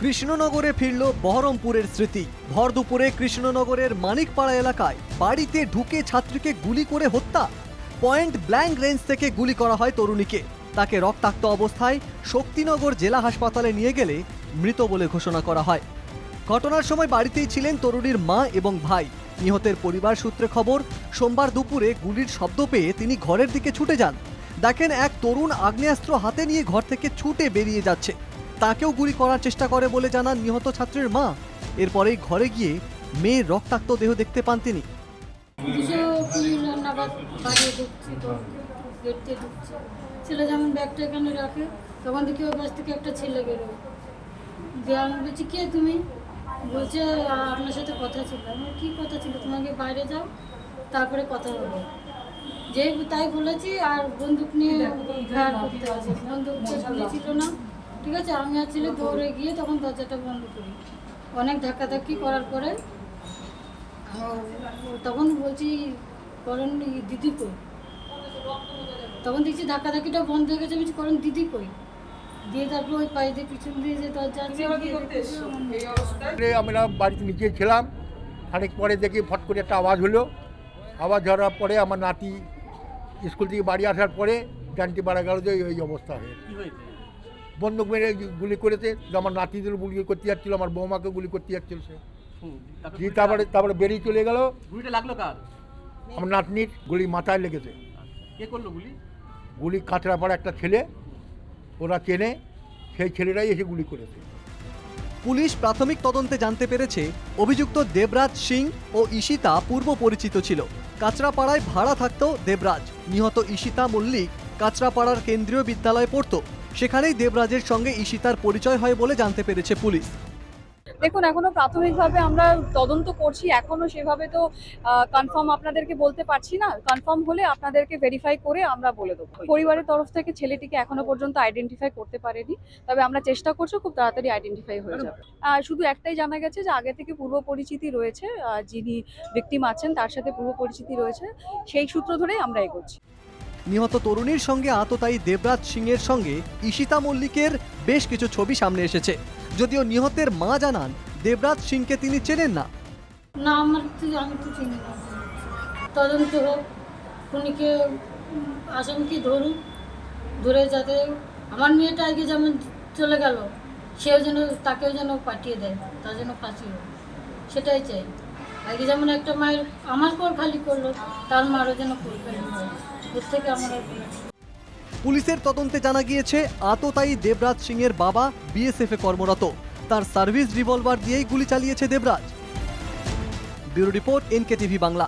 কৃষ্ণনগরে ফিরল বহরমপুরের স্মৃতি। ভর দুপুরে কৃষ্ণনগরের মানিকপাড়া এলাকায় বাড়িতে ঢুকে ছাত্রীকে গুলি করে হত্যা। পয়েন্ট ব্ল্যাঙ্ক রেঞ্জ থেকে গুলি করা হয় তরুণীকে। তাকে রক্তাক্ত অবস্থায় শক্তিনগর জেলা হাসপাতালে নিয়ে গেলে মৃত বলে ঘোষণা করা হয়। ঘটনার সময় বাড়িতেই ছিলেন তরুণীর মা এবং ভাই। নিহতের পরিবার সূত্রে খবর, সোমবার দুপুরে গুলির শব্দ পেয়ে তিনি ঘরের দিকে ছুটে যান। দেখেন এক তরুণ আগ্নেয়াস্ত্র হাতে নিয়ে ঘর থেকে ছুটে বেরিয়ে যাচ্ছে। তাকেও গুলি করার চেষ্টা করে বলে জানান নিহত ছাত্রের মা। এরপরেই ঘরে গিয়ে মেয়ের রক্তাক্ত দেহ দেখতে পান তিনি। ছেলে যেমন ব্যাগটা এখানে রাখে তখন দেখি ওর কাছ থেকে একটা ছেলে বেরোয়। দিয়ে আমি বলছি কে তুমি? বলছে আপনার সাথে কথা ছিল। আমার কী কথা ছিল? তোমাকে বাইরে যাও তারপরে কথা হবে। যে তাই বলেছি আর বন্দুক নিয়ে ঘাড় করতে আছে বন্দুক ছিল না। ঠিক আছে আমি আর ছেলে দৌড়ে গিয়ে তখন দরজাটা বন্ধ করি। অনেক ধাক্কাধাক্কি করার পরে তখন বলছি করণ দিদি কই? তখন দেখছি ধাক্কা ধাক্কিটা বন্ধ হয়ে গেছে বলছি করণ দিদি কই? দিয়ে তারপর ওই পায়ে দিয়ে পিছন দিয়ে যে দরজা আমার বাড়িতে নিচে ছিলাম খানিক পরে দেখি ফট করে একটা আওয়াজ হলো। আওয়াজ হওয়ার পরে আমার নাতি স্কুল থেকে বাড়ি আসার পরে জানতে পারা গেল যে এই অবস্থা হয়ে বন্দুক মেরে গুলি করেছে আমার নাতিদের গুলি করতে যাচ্ছিল আমার বৌমাকে গুলি করতে যাচ্ছিল সে। দিয়ে তারপরে তারপরে বেরিয়ে চলে গেল। গুলিটা লাগল কার? আমার নাতনির গুলি মাথায় লেগেছে। কে করল গুলি? গুলি কাঁচরা পড়া একটা ছেলে ওরা চেনে সেই ছেলেরাই এসে গুলি করেছে। পুলিশ প্রাথমিক তদন্তে জানতে পেরেছে অভিযুক্ত দেবরাজ সিং ও ঈশিতা পূর্ব পরিচিত ছিল। কাঁচরাপাড়ায় ভাড়া থাকত দেবরাজ। নিহত ঈশিতা মল্লিক কাঁচরাপাড়ার কেন্দ্রীয় বিদ্যালয়ে পড়তো। সেখানেই দেবরাজের সঙ্গে ঈশিতার পরিচয় হয় বলে জানতে পেরেছে পুলিশ। দেখুন, এখনও প্রাথমিকভাবে আমরা তদন্ত করছি। এখনও সেভাবে তো কনফার্ম আপনাদেরকে বলতে পারছি না। কনফার্ম হলে আপনাদেরকে ভেরিফাই করে আমরা বলে দেবো। পরিবারের তরফ থেকে ছেলেটিকে এখনও পর্যন্ত আইডেন্টিফাই করতে পারেনি। তবে আমরা চেষ্টা করছি, খুব তাড়াতাড়ি আইডেন্টিফাই হয়ে যাবে। শুধু একটাই জানা গেছে যে আগে থেকে পূর্ব পরিচিতি রয়েছে। যিনি ভিকটিম আছেন, তার সাথে পূর্ব পরিচিতি রয়েছে। সেই সূত্র ধরেই আমরা এগোচ্ছি। নিহত তরুণীর সঙ্গে আততায়ী দেবরাজ সিংয়ের সঙ্গে ঈশিতা মল্লিকের বেশ কিছু ছবি সামনে এসেছে। যদিও নিহতের মা জানান, দেবরাজ সিংকে তিনি চেনেন না। না, আমার আমি তো চিনি না। তদন্ত হোক খুনিকে আসামিকে ধরুক ধরে যাতে আমার মেয়েটা আগে যেমন চলে গেল, সেও যেন, তাকেও যেন পাঠিয়ে দেয়, তার জন্য ফাঁসি হোক, সেটাই চাই। আগে যেমন একটা মায়ের আমার পর খালি করল, তার মারও যেন করবে এর থেকে আমার পুলিশের তদন্তে জানা গিয়েছে, আততায়ী দেবরাজ সিং এর বাবা বিএসএফ এ কর্মরত। তার সার্ভিস রিভলভার দিয়েই গুলি চালিয়েছে Debraj. Bureau report NK TV Bangla.